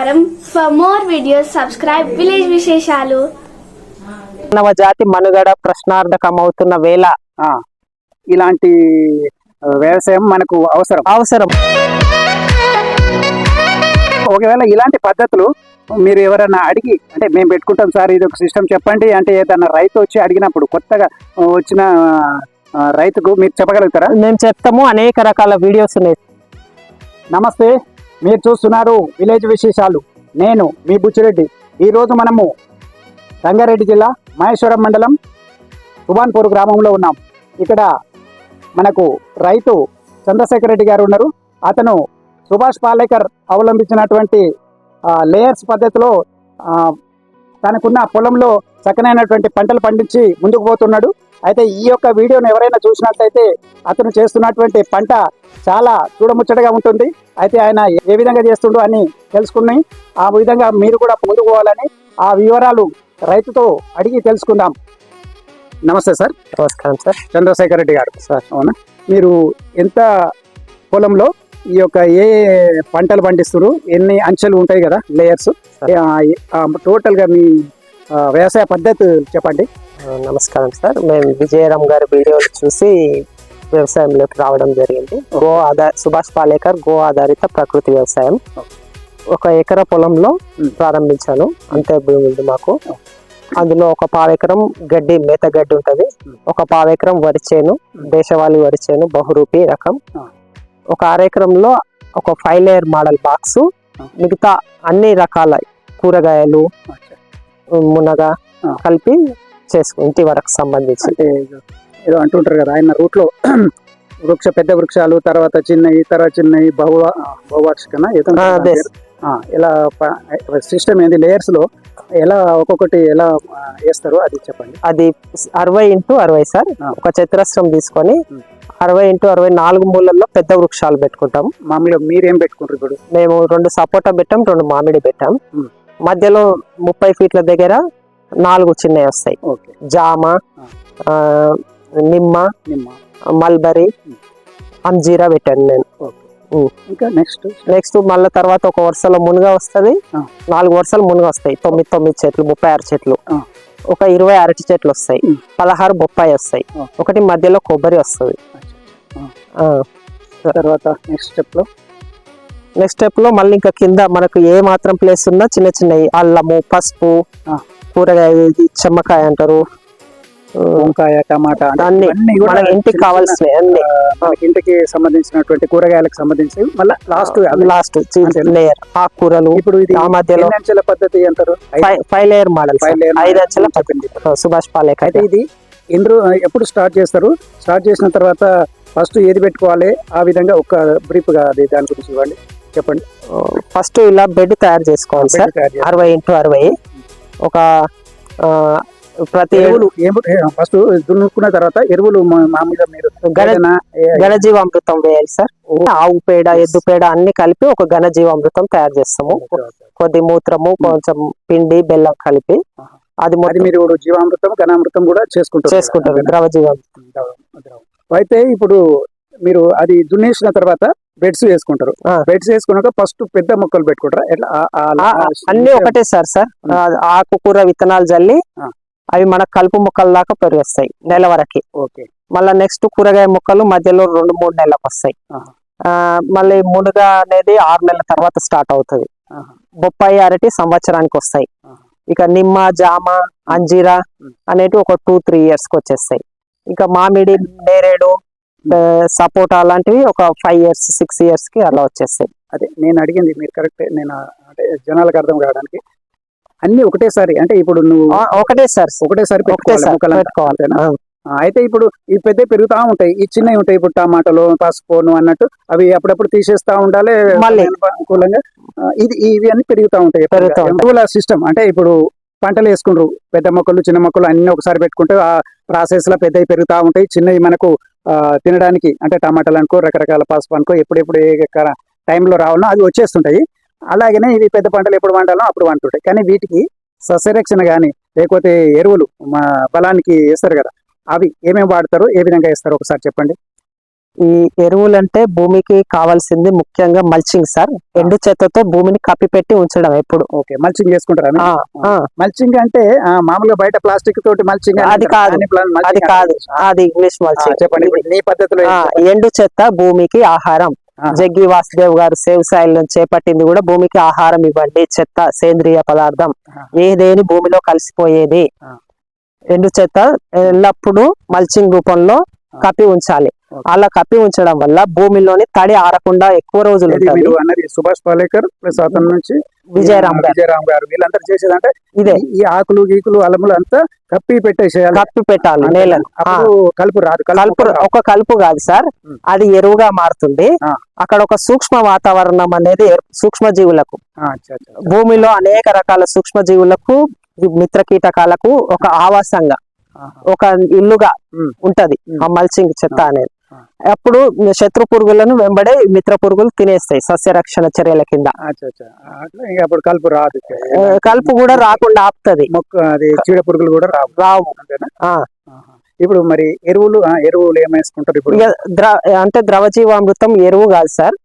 నమస్కారం. For more videos subscribe village విశేషాలు మానవ జాతి మనుగడ ప్రశ్నార్థకమవుతున్న వేళ. ఆ, ఇలాంటి వ్యవసాయం మనకు అవసరం. అవసరం. ఒకవేళ ఇలాంటి పద్ధతులు మీరు ఎవరైనా అడిగి అంటే మేము పెట్టుకుంటాం సార్ ఇది ఒక సిస్టమ్ చెప్పండి అంటే ఏదన్నా రైతు వచ్చి అడిగినప్పుడు కొత్తగా వచ్చిన ఆ, రైతుకు మీరు చెప్పగలుగుతారా? మేము చెప్తాము అనేక రకాల వీడియోస్ ఉన్నాయి. నమస్తే. మీరు చూస్తున్నారు విలేజ్ విశేషాలు. నేను మీ బుచ్చిరెడ్డి. ఈరోజు మనము రంగారెడ్డి జిల్లా మహేశ్వరం మండలం సుభాన్పూర్ గ్రామంలో ఉన్నాం. ఇక్కడ మనకు రైతు చంద్రశేఖర్ రెడ్డి గారు ఉన్నారు. అతను సుభాష్ పాలేకర్ అవలంబించినటువంటి లేయర్స్ పద్ధతిలో తనకున్న పొలంలో చక్కనైనటువంటి పంటలు పండించి ముందుకు పోతున్నాడు. అయితే ఈ యొక్క వీడియోను ఎవరైనా చూసినట్లయితే అతను చేస్తున్నటువంటి పంట చాలా చూడముచ్చటగా ఉంటుంది. అయితే ఆయన ఏ విధంగా చేస్తుండో అని తెలుసుకుని ఆ విధంగా మీరు కూడా ముందుకు పోవాలని ఆ వివరాలు రైతుతో అడిగి తెలుసుకుందాం. నమస్తే సార్. నమస్కారం సార్. చంద్రశేఖర్ రెడ్డి గారు. సార్. అవునా? మీరు ఎంత పొలంలో ఈ యొక్క ఏ పంటలు పండిస్తారు ఎన్ని అంచెలు ఉంటాయి కదా? లేయర్స్? టోటల్గా మీ వ్యవసాయ పద్ధతి చెప్పండి. నమస్కారం సార్. మేము విజయరామ్ గారి వీడియోలు చూసి వ్యవసాయంలోకి రావడం జరిగింది. గో ఆధార్ సుభాష్ పాలేకర్ గో ఆధారిత ప్రకృతి వ్యవసాయం. ఒక ఎకరా పొలంలో. ప్రారంభించాను. అంతే భూమి ఉంది మాకు. అందులో ఒక పావెకరం గడ్డి మేత గడ్డి ఉంటది. ఒక పావెకరం వరి చేను దేశవాళీ వరి చేను బహురూపి రకం. ఒక అరెకరంలో ఒక ఫైవ్ లేయర్ మోడల్ బాక్స్. మిగతా అన్ని రకాల కూరగాయలు మునగ. కలిపి చేసుకు ఇంటి వరకు సంబంధించి. ఏదో అంటుంటారు కదా ఆయన రూట్లో వృక్ష పెద్ద వృక్షాలు తర్వాత చిన్నవి తర్వాత చిన్నవి బహు బహువార్షికన? ఇలా సిస్టమ్ ఏంది? లేయర్స్లో ఎలా ఒక్కొక్కటి ఎలా వేస్తారు అది చెప్పండి. అది అరవై ఇంటూ అరవై సార్. ఒక చతురస్రం తీసుకొని. అరవై ఇంటూ అరవై నాలుగు మూలల్లో పెద్ద వృక్షాలు పెట్టుకుంటాం. మామూలుగా మీరేం పెట్టుకుంటారు ఇప్పుడు? మేము రెండు సపోటా పెట్టాం రెండు మామిడి పెట్టాం. మధ్యలో ముప్పై ఫీట్ల దగ్గర నాలుగు చిన్నవి వస్తాయి. జామ నిమ్మ మల్బరీ. అంజీరా పెట్టాను నేను. ఇంకా నెక్స్ట్? నెక్స్ట్ మళ్ళీ తర్వాత ఒక వరుసలో మునుగ వస్తది. నాలుగు వరుసలు మునుగ వస్తాయి. తొమ్మిది తొమ్మిది చెట్లు ముప్పై ఆరు చెట్లు. ఒక ఇరవై అరటి చెట్లు వస్తాయి. పదహారు బొప్పాయి వస్తాయి. ఒకటి మధ్యలో కొబ్బరి వస్తుంది. తర్వాత నెక్స్ట్ స్టెప్లో నెక్స్ట్ స్టెప్లో మళ్ళీ ఇంకా కింద మనకు ఏ మాత్రం ప్లేస్ ఉన్నా చిన్న చిన్నవి అల్లము పసుపు. కూరగాయ చెమ్మకాయ అంటారు. వంకాయ టమాటా అన్ని మన ఇంటికి చిన్న కావాల్సినవి అన్ని. ఇంటికి సంబంధించినటువంటి కూరగాయలకు సంబంధించి మళ్ళీ లాస్ట్ లాస్ట్? లేయర్ ఆకుకూరలు ఇప్పుడు ఇది ఆ మధ్యలో అంచెల పద్ధతి అంటారు. ఫైవ్ లేయర్ మోడల్ ఐదు అంచెల. పద్ధతి. సుభాష్ పాలేకర్ అయితే ఇది రో- ఎప్పుడు స్టార్ట్ చేస్తారు? స్టార్ట్ చేసిన తర్వాత ఫస్ట్ ఏది పెట్టుకోవాలి? ఆ విధంగా ఒక బ్రీఫ్గా అది దాని గురించి ఇవ్వండి. చెప్పండి. ఫస్ట్ ఇలా బెడ్ తయారు చేసుకోవాలి సార్. అరవై ఇంటూ అరవై. ఒక ప్రతి ఎరువులు ఫస్ట్ దున్నుకున్న తర్వాత ఎరువులు మామూలుగా మీరు ఘనజీవామృతం వేయాలి సార్. ఆవు పేడ ఎద్దు పేడ అన్ని కలిపి ఒక ఘనజీవామృతం తయారు చేస్తాము. కొద్ది మూత్రము కొంచెం పిండి బెల్లం కలిపి. అది మీరు జీవామృతం ఘనామృతం కూడా చేసుకుంటారు. చేసుకుంటారు. ద్రవ జీవామృతం. అయితే ఇప్పుడు మీరు అది దున్నేసిన తర్వాత బెడ్స్ వేసుకుంటారు. బెడ్స్ వేసుకున్నాక ఫస్ట్ పెద్ద మొక్కలు పెట్టుకుంటారా? ఎట్లా? అన్ని ఒకటే సార్ సార్. ఆకుకూర విత్తనాలు జల్లి. అవి మన కలుపు మొక్కల దాకా పెరిగొస్తాయి నెల వరకి. ఓకే. మళ్ళీ నెక్స్ట్ కూరగాయ మొక్కలు మధ్యలో రెండు మూడు నెలలకు వస్తాయి. మళ్ళీ మునుగా అనేది ఆరు నెలల తర్వాత స్టార్ట్ అవుతుంది. బొప్పాయి అరటి సంవత్సరానికి వస్తాయి. ఇక నిమ్మ జామ అంజీరా. అనేటివి ఒక టూ త్రీ ఇయర్స్కి వచ్చేస్తాయి. ఇంకా మామిడి నేరేడు సపోటా లాంటివి ఒక ఫైవ్ ఇయర్స్ సిక్స్ ఇయర్స్కి అలా వచ్చేస్తాయి. అదే నేను అడిగింది మీరు కరెక్ట్ నేను అంటే జనాలకు అర్థం కావడానికి. అన్ని ఒకటేసారి అంటే ఇప్పుడు నువ్వు ఆ, ఒకటే సార్. ఒకటేసారి ఒకటే పెట్టుకోవాలి అయితే ఇప్పుడు ఈ పెద్ద పెరుగుతా ఉంటాయి ఈ చిన్నవి ఉంటాయి ఇప్పుడు టమాటాలు పసుపును అన్నట్టు అవి అప్పుడప్పుడు తీసేస్తా ఉండాలి మళ్ళీ. అనుకూలంగా ఇది ఇవి అన్ని పెరుగుతా ఉంటాయి పెరుగుతా. ఎరువుల సిస్టమ్ అంటే ఇప్పుడు పంటలు వేసుకుంటారు పెద్ద మొక్కలు చిన్న మొక్కలు అన్ని ఒకసారి పెట్టుకుంటే ఆ ప్రాసెస్లో పెద్దవి పెరుగుతా ఉంటాయి చిన్నవి మనకు తినడానికి అంటే టమాటాలు అనుకో రకరకాల పసుపు అనుకో ఎప్పుడెప్పుడు ఏ టైంలో రావాలనో అవి వచ్చేస్తుంటాయి. అలాగనే ఇవి పెద్ద పంటలు ఎప్పుడు వండాలో అప్పుడు వండుతుంటాయి కానీ వీటికి సస్యరక్షణ కానీ లేకపోతే ఎరువులు మా బలానికి వేస్తారు కదా అవి ఏమేమి వాడతారు ఏ విధంగా వేస్తారు? ఒకసారి చెప్పండి. ఈ ఎరువులంటే భూమికి కావాల్సింది ముఖ్యంగా మల్చింగ్ సార్ ఎండు చెత్తతో భూమిని కప్పిపెట్టి ఉంచడం ఎప్పుడు. ఓకే మల్చింగ్ చేసుకుంటారా? మల్చింగ్ అంటే మామూలుగా బయట ప్లాస్టిక్ తోటి మల్చింగ్ అది కాదు. అది కాదు. అది ఇంగ్లీష్ మల్చింగ్ చెప్పండి పద్ధతిలో ఎండు చెత్త భూమికి ఆహారం. ఆహా. జగ్గి వాసుదేవ్ గారు సేవ్ సాయిల్ నుంచి చేపట్టింది కూడా భూమికి ఆహారం ఇవ్వండి చెత్త సేంద్రియ పదార్థం. ఏదేని భూమిలో కలిసిపోయేది. ఎండు చెత్త ఎల్లప్పుడూ మల్చింగ్ రూపంలో కప్పి ఉంచాలి. అలా కప్పి ఉంచడం వల్ల భూమిలోని తడి ఆరకుండా ఎక్కువ రోజులు అన్నది సుభాష్ పాలేకర్ ప్లస్ అతని నుంచి విజయరామ్ విజయరామ్ గారు వీళ్ళందరూ చేసేదంటే ఇదే ఈ- ఆకులు గీకులు అలములు అంతా కప్పి పెట్టేసేయాలి కప్పి పెట్టాలి? నేలను కలుపు రాదు కలుపు. ఒక కలుపు కాదు సార్. అది ఎరువుగా మారుతుంది. అక్కడ ఒక సూక్ష్మ వాతావరణం అనేది సూక్ష్మ జీవులకు. భూమిలో అనేక రకాల సూక్ష్మ జీవులకు మిత్ర కీటకాలకు ఒక ఆవాసంగా. ఒక ఇల్లుగా. ఉంటది. ఆ మల్చింగ్ చెత్త అనేది. అప్పుడు శత్రు పురుగులను వెంబడే మిత్ర పురుగులు తినేస్తాయి సస్య రక్షణ చర్యల కింద. అప్పుడు కలుపు రాదు కలుపు కూడా రాకుండా ఆపుతది. చీడ పురుగులు కూడా రావు. ఇప్పుడు మరి ఎరువులు ఎరువులు ఏమేసుకుంటారు ఇప్పుడు? అంటే ద్రవజీవామృతం ఎరువు కాదు సార్.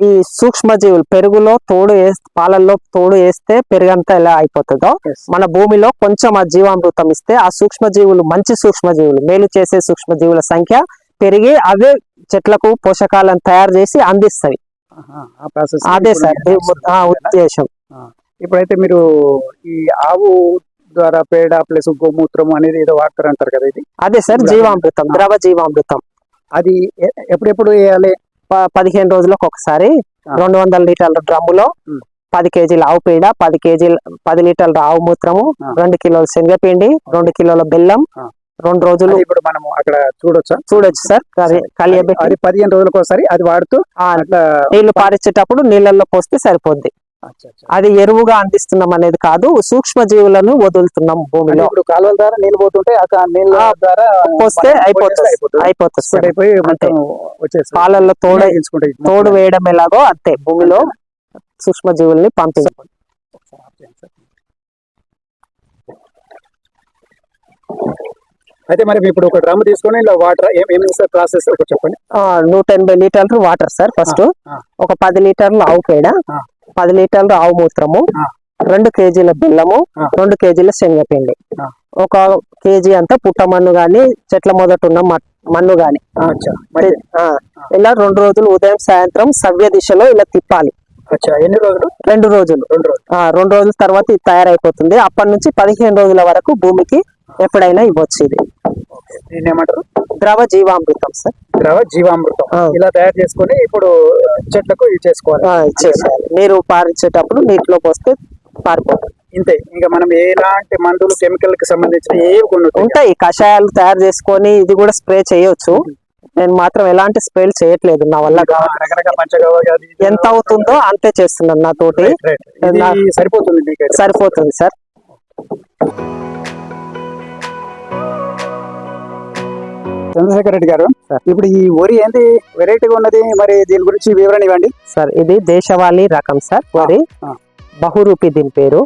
ఈ సూక్ష్మజీవులు పెరుగులో తోడు వేస్తే పాలల్లో తోడు వేస్తే పెరుగంతా ఎలా అయిపోతుందో. మన భూమిలో కొంచెం ఆ జీవామృతం ఇస్తే ఆ సూక్ష్మజీవులు మంచి సూక్ష్మజీవులు మేలు చేసే సూక్ష్మజీవుల సంఖ్య పెరిగి అవే చెట్లకు పోషకాలను తయారు చేసి అందిస్తాయి అదే సార్ ఉద్దేశం ఇప్పుడైతే మీరు ఈ ఆవు ద్వారా పేడ ప్లస్ గోమూత్రం అనేది ఏదో వాడతారు అంటారు కదా ఇది అదే సార్ జీవామృతం. ద్రవ జీవామృతం అది ఎప్పుడెప్పుడు వేయాలి పదిహేను రోజులకు ఒకసారి. రెండు వందల లీటర్ల డ్రమ్ములో. పది కేజీల ఆవు పేడ పది కేజీల పది లీటర్ల ఆవు మూత్రము. రెండు కిలోల శనగపిండి రెండు కిలోల బెల్లం. రెండు రోజులు ఇప్పుడు మనం అక్కడ చూడొచ్చా? చూడొచ్చు సార్. అది కలియబెట్టి పదిహేను రోజులకు ఒకసారి అది వాడుతూ నీళ్ళు పారించేటప్పుడు నీళ్ళల్లో పోస్తే సరిపోద్ది. అది ఎరువుగా అందిస్తున్నాం అనేది కాదు సూక్ష్మ జీవులను వదులుతున్నాం భూమిలో. ఇప్పుడు కాలువల ద్వారా నీళ్ళు పోతుంటే నీళ్ళ ద్వారా పోస్తే అయిపోతుంది. అయిపోతుంది. పాలల్లో తోడు. తోడు వేయడం ఎలాగో అంతే. భూమిలో సూక్ష్మ జీవుల్ని పంపించాలి ఒకసారి ఆఫ్ చేయండి సార్. అయితే మరి ఇప్పుడు ఒక డ్రమ్ తీసుకొని వాటర్ ఏమేమి సార్ ప్రాసెస్ చెప్పండి. నూట ఎనభై లీటర్లు వాటర్ సార్ ఫస్ట్. ఒక పది లీటర్లు ఆవు పేడ. పది లీటర్లు ఆవు మూత్రము. రెండు కేజీల బెల్లము. రెండు కేజీల శనగపిండి. ఒక కేజీ అంతా పుట్ట మన్ను గాని చెట్ల మొదట ఉన్న మన్ను గాని. ఇలా రెండు రోజులు ఉదయం సాయంత్రం సవ్య దిశలో ఇలా తిప్పాలి. ఎన్ని రోజులు? రెండు రోజులు. రెండు రోజులు తర్వాత ఇది తయారైపోతుంది. అప్పటి నుంచి పదిహేను రోజుల వరకు భూమికి ఎప్పుడైనా ఇవ్వచ్చు ఇది. దీన్ని ఏమంటారు ద్రవ జీవామృతం సార్. ద్రవ జీవామృతం. ఇలా తయారు చేసుకొని ఇప్పుడు చెట్లకు ఇవి చేసుకోవాలి. నీరు పారించేటప్పుడు నీటిలో పోస్తే పారిపోతుంది. ఇంతే. ఇంకా మనం ఎలాంటి మందులు కెమికల్కి సంబంధించిన ఏవి కొన్ని ఉంటాయి. కషాయాలు తయారు చేసుకొని ఇది కూడా స్ప్రే చేయొచ్చు. నేను మాత్రం ఎలాంటి స్ప్రేలు చేయట్లేదు నా వల్ల ఇది ఎంత అవుతుందో అంతే చేస్తున్నాను. ఇది నా- సరిపోతుంది మీకు సరిపోతుంది సార్. చంద్రశేఖర్ రెడ్డి గారు. ఇప్పుడు ఈ వరి ఏంటి వెరైటీగా ఉన్నది మరి దీని గురించి వివరణ ఇవ్వండి సార్ ఇది దేశవాళీ రకం సార్ వరి. బహురూపి దీని పేరు.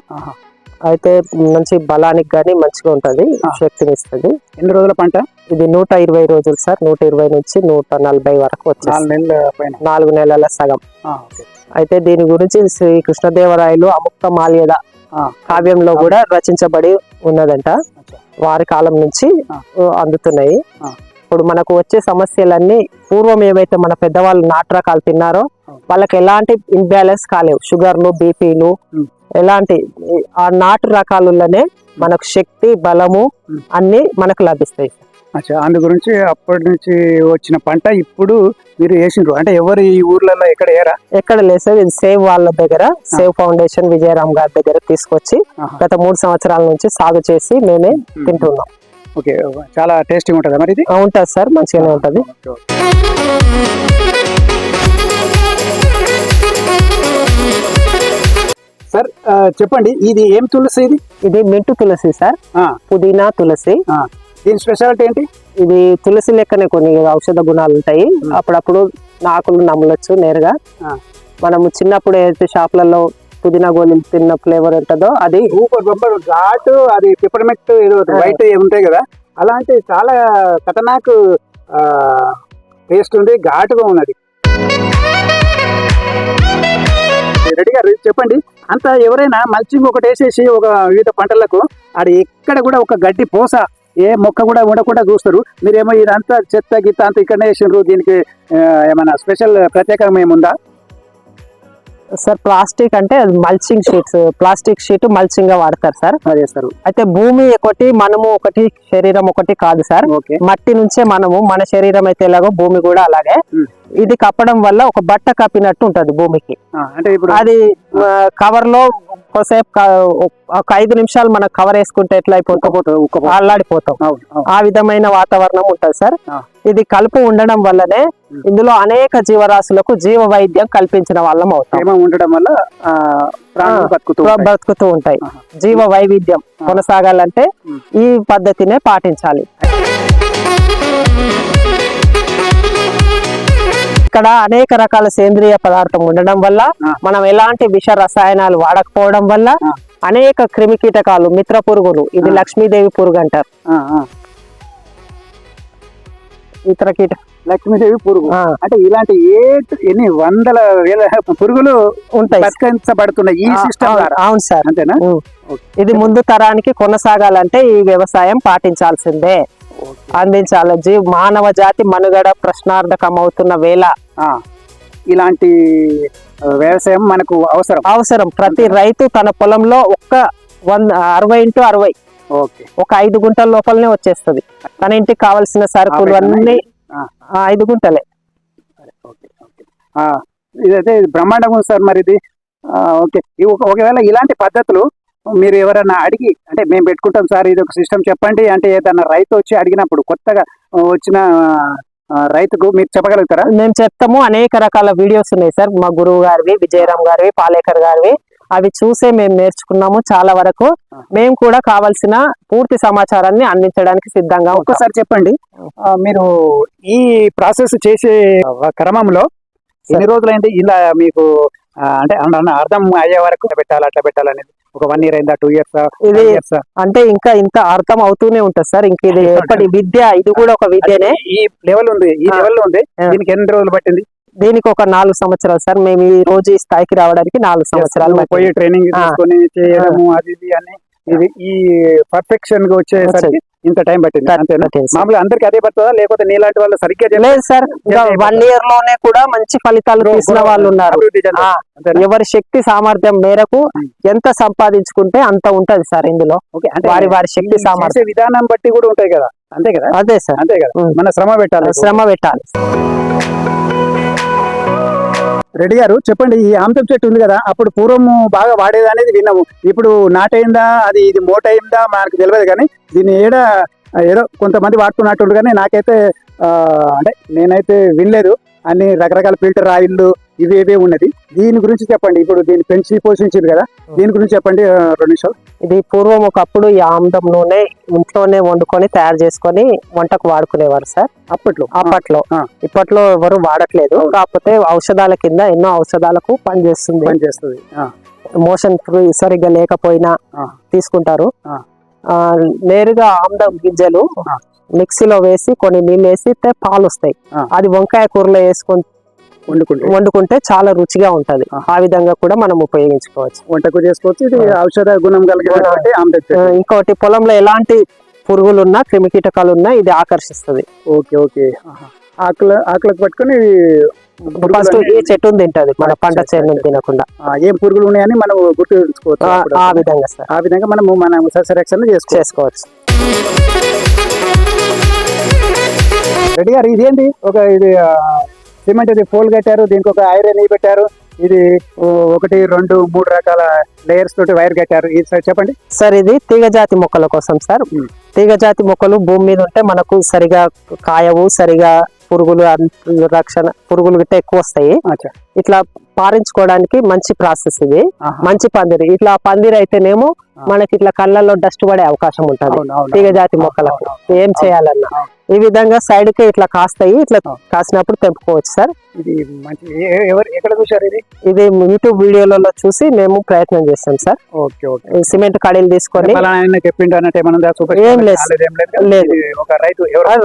అయితే మంచి బలానికి గానీ మంచిగా ఉంటది. శక్తిని ఇస్తుంది ఎన్ని రోజుల పంట ఇది నూట ఇరవై రోజులు సార్ నూట ఇరవై నుంచి నూట నలభై వరకు నాలుగు వచ్చేస్తుంది నెలల పైన నాలుగు నెలల సగం. అయితే దీని గురించి శ్రీ కృష్ణదేవరాయలు అముక్త మాల్యద కావ్యంలో కూడా రచించబడి ఉన్నదంట. వారి కాలం నుంచి అందుతున్నాయి. ఇప్పుడు మనకు వచ్చే సమస్యలన్నీ పూర్వం ఏవైతే మన పెద్దవాళ్ళు నాటు రకాలు తిన్నారో. వాళ్ళకి ఎలాంటి ఇన్బ్యాలెన్స్ కాలేవు షుగర్లు బీపీలు. ఎలాంటి ఆ నాటు రకాలలోనే మనకు శక్తి బలము. అన్ని మనకు లభిస్తాయి అచ్చా అందు గురించి అప్పటి నుంచి వచ్చిన పంట ఇప్పుడు మీరు వేసిండ్రు అంటే ఎవరు ఈ ఊర్లలో ఎక్కడ ఏరా ఎక్కడ లేదు సార్ ఇది సేవ్ వాళ్ళ దగ్గర సేవ్ ఫౌండేషన్ విజయరామ్ గారి దగ్గర తీసుకొచ్చి. గత మూడు సంవత్సరాల నుంచి సాగు చేసి మేమే. తింటున్నాం ఓకే చాలా టేస్టీ ఉంటుందా మరి ఇది? ఉంటది సార్ మంచిగానే ఉంటది. సార్ చెప్పండి ఇది ఏం తులసి ఇది? ఇది మింటు తులసి సార్ పుదీనా తులసి. దీని స్పెషాలిటీ ఏంటి? ఇది తులసి లెక్కనే కొన్ని ఔషధ గుణాలు ఉంటాయి. అప్పుడప్పుడు ఆకులు నమలొచ్చు నేరుగా. మనము చిన్నప్పుడు ఏదైతే షాపులలో పుదీనా గోళీలు తిన్న ఫ్లేవర్ ఉంటుందో అది ఘాటు అది పిప్పర్మెంట్ ఏదో వైట్ ఉంటాయి కదా అలాంటి చాలా ఖతర్నాక్ ఆ, టేస్ట్ ఉంది ఘాటుగా ఉన్నది. రెడ్డి గారు చెప్పండి. అంత ఎవరైనా మల్చింగ్ ఒకటి వేసేసి ఒక వివిధ పంటలకు అది ఎక్కడ కూడా ఒక గడ్డి పోస ఏ మొక్క కూడా ఉండకుండా చూస్తారు. మీరేమో ఇదంతా చెత్త గిత్త అంతా ఇక్కడనే వేసిండ్రు దీనికి ఏమైనా స్పెషల్ ప్రత్యేకం ఏముందా? సార్ ప్లాస్టిక్ అంటే మల్చింగ్ షీట్స్ ప్లాస్టిక్ షీట్ మల్చింగ్గా వాడతారు సార్. అది వేస్తారు అయితే భూమి ఒకటి మనము ఒకటి శరీరం ఒకటి కాదు సార్. మట్టి నుంచే మనము మన శరీరం అయితే ఎలాగో భూమి కూడా అలాగే. ఇది కప్పడం వల్ల ఒక బట్ట కప్పినట్టు ఉంటది భూమికి ఆ, అంటే ఇప్పుడు అది కవర్లో కొద్దిసేపు క- ఒక ఐదు నిమిషాలు మనం కవర్ వేసుకుంటే ఎట్లా అయిపోతాం అల్లాడిపోతాం ఆ విధమైన వాతావరణం ఉంటది సార్. ఇది కలుపు ఉండడం వల్లనే. ఇందులో అనేక జీవరాశులకు జీవ వైద్యం కల్పించిన వాళ్ళం అవుతాం ఉండడం వల్ల. బ్రతుకుతూ ఉంటాయి. జీవ వైవిధ్యం. కొనసాగాలంటే. ఈ పద్ధతినే పాటించాలి ఇక్కడ అనేక రకాల సేంద్రియ పదార్థం ఉండడం వల్ల. మనం ఎలాంటి విష రసాయనాలు వాడకపోవడం వల్ల. అనేక క్రిమి కీటకాలు మిత్ర పురుగులు ఇది. లక్ష్మీదేవి పురుగు అంటారు. ఇతర కీట లక్ష్మీదేవి పురుగు అంటే ఇలాంటి ఏ ఎన్ని వందల వేల పురుగులు ఉంటాయి ఈ సిస్టమ్ అవును, సార్ అంతేనా. ఇది ముందు తరానికి కొనసాగాలంటే ఈ వ్యవసాయం పాటించాల్సిందే అందించాలి మానవ జాతి మనుగడ ప్రశ్నార్థకం అవుతున్న వేళ ఇలాంటి వ్యవసాయం మనకు అవసరం. అవసరం. ప్రతి రైతు తన పొలంలో ఒక్క వంద అరవై ఇంటూ అరవై. ఓకే. ఒక ఐదు గుంటల లోపలనే వచ్చేస్తది. తన ఇంటికి కావలసిన సరుకులు అన్ని ఐదు గుంటలే. ఇదైతే ఇది బ్రహ్మాండంగా ఉంది సార్ మరి ఇది. ఓకే. ఒకవేళ ఇలాంటి పద్ధతులు మీరు ఎవరైనా అడిగి అంటే మేము పెట్టుకుంటాం సార్ ఇది ఒక సిస్టమ్ చెప్పండి అంటే ఏదన్నా రైతు వచ్చి అడిగినప్పుడు కొత్తగా వచ్చిన రైతుకు మీరు చెప్పగలుగుతారా? మేము చెప్తాము అనేక రకాల వీడియోస్ ఉన్నాయి సార్. మా గురువు గారివి విజయరామ్ గారివి పాలేకర్ గారివి. అవి చూసే మేము నేర్చుకున్నాము చాలా వరకు. మేము కూడా కావాల్సిన పూర్తి సమాచారాన్ని అందించడానికి సిద్ధంగా ఒక్కసారి చెప్పండి. మీరు ఈ ప్రాసెస్ చేసే క్రమంలో ఎన్ని రోజులైంది? ఇలా మీకు అంటే అర్థం అయ్యే వరకు పెట్టాలి అట్లా పెట్టాలనేది ఒక వన్ ఇయర్ అయిందా టూ ఇయర్స్ ఇది అంటే ఇంకా ఇంత అర్థం అవుతూనే ఉంటుంది సార్ ఇంక ఇది ఎప్పటి విద్య ఇది కూడా ఒక విద్యనే ఈ లెవెల్ ఉంది ఈ. లెవెల్ ఉంది. దీనికి ఎన్ని రోజులు పట్టింది దీనికి ఒక నాలుగు సంవత్సరాలు సార్ మేము ఈ రోజు ఈ స్థాయికి రావడానికి నాలుగు సంవత్సరాలు పోయి. ట్రైనింగ్. తీసుకొని చేయడము అది ఇది అని ఇది ఈ పర్ఫెక్షన్గా వచ్చేసరికి ఇంత టైం పట్టింది అంతేనా. మామూలుగా అందరికి అదే పడుతుందా? లేకపోతే నీలాంటి వాళ్ళు సరిగ్గా లేదు సార్ వన్ ఇయర్లోనే కూడా మంచి ఫలితాలు తీసిన వాళ్ళు ఉన్నారు? ఎవరి శక్తి సామర్థ్యం మేరకు ఉం. ఎంత సంపాదించుకుంటే అంత ఉంటది సార్ ఇందులో. ఓకే అంటే వారి వారి శక్తి సామర్థ్యం. విధానం బట్టి కూడా ఉంటాయి కదా? అంతే కదా? అదే సార్ అంతే కదా? ఉం. మన శ్రమ పెట్టాలి. శ్రమ పెట్టాలి. రెడ్డి గారు చెప్పండి ఈ ఆమ్తం చెట్టు ఉంది కదా అప్పుడు పూర్వము బాగా వాడేది అనేది విన్నాము. ఇప్పుడు నాటైందా అది ఇది మోటైందా మనకు తెలియదు కానీ దీన్ని ఏడ ఏదో కొంతమంది వాడుతున్నట్టు కానీ నాకైతే అంటే నేనైతే వినలేదు. అన్ని రకరకాల ఫిల్టర్ ఆయిల్లు ఇవి ఇవే ఉన్నది? దీని గురించి చెప్పండి. ఇప్పుడు దీన్ని పెంచి పోషించారు కదా? దీని గురించి చెప్పండి రెండు నిమిషాలు. ఇది పూర్వం ఒకప్పుడు ఈ ఆమ్దం నూనె ఇంట్లోనే వండుకొని తయారు చేసుకొని వంటకు వాడుకునేవారు సార్. అప్పట్లో. అప్పట్లో. ఇప్పట్లో ఎవరు వాడట్లేదు. కాకపోతే ఔషధాల కింద ఎన్నో ఔషధాలకు పనిచేస్తుంది. పని చేస్తుంది ఆ, మోషన్ ఫ్రీ సరిగ్గా లేకపోయినా. తీసుకుంటారు. నేరుగా ఆమ్దం గింజలు. మిక్సీలో వేసి కొన్ని నీళ్ళు వేసి పాలు వస్తాయి. అది వంకాయ కూరలో వేసుకొని వండుకుంటే వండుకుంటే చాలా రుచిగా ఉంటది. ఆ. విధంగా కూడా మనం ఉపయోగించుకోవచ్చు. వంటకు చేసుకోవచ్చు. ఇది ఔషధ గుణం ఆ, ఇంకోటి పొలంలో ఎలాంటి పురుగులు ఉన్నా క్రిమి కీటకాలు ఉన్నా ఇది ఆకర్షిస్తుంది. Okay okay. ఆకుల ఆకులకు పట్టుకొని ఫస్ట్ ఈ చెట్టును తింటది మన పంట చేను. తినకుండా. ఏం పురుగులు ఉన్నాయని మనం గుర్తుంచుకోవచ్చు ఆ- విధంగా సార్. ఆ విధంగా మనం మనం సస్యరక్షణ చేసుకోవచ్చు. రెడ్డి గారు ఇదేంటి? ఒక ఇది సిమెంట్ ఇది పోల్ కట్టారు దీనికి ఒక ఐరన్ ఇవి పెట్టారు ఇది ఒకటి రెండు మూడు రకాల లేయర్స్ తోటి వైర్ కట్టారు. ఇది సార్ చెప్పండి. సార్ ఇది తీగజాతి మొక్కల కోసం సార్. తీగజాతి మొక్కలు భూమి మీద ఉంటే మనకు సరిగా కాయవు సరిగా పురుగులు రక్షణ పురుగులు గిట్ట ఎక్కువ వస్తాయి ఇట్లా పారించుకోవడానికి మంచి ప్రాసెస్ ఇది. మంచి పందిరి. ఇట్లా పందిరి అయితేనేమో. మనకి ఇట్లా కళ్ళల్లో డస్ట్ పడే అవకాశం ఉంటుంది. తీగజాతి మొక్కలకు. ఏం చేయాలన్నా. ఈ విధంగా సైడ్కి ఇట్లా కాస్తాయి. ఇట్లా. కాసినప్పుడు తెంపుకోవచ్చు సార్. ఇది యూట్యూబ్ వీడియోలలో చూసి మేము ప్రయత్నం చేస్తాం సార్. సిమెంట్ కడీలు తీసుకొని ఏం లేదు.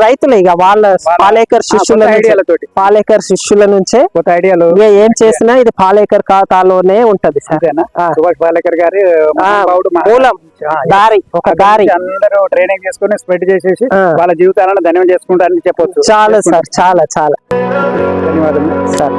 రైతులే ఇక. వాళ్ళ వాళ్ళ- పాలేకర్ శిష్యుల పాలేకర్ శిష్యుల నుంచే. కొత్త ఐడియాలు. ఏం చేసినా ఇది పాలేకర్ ఖాతాలోనే ఉంటది సార్. పాలేకర్ గారి మూలం. దారి ఒక దారి. అందరూ ట్రైనింగ్ చేసుకుని స్ప్రెడ్ చేసేసి. వాళ్ళ జీవితాలను ధన్యం చేసుకుంటారని చెప్పొచ్చు. చాలా సార్ చాలా చాలా. ధన్యవాదాలు సార్.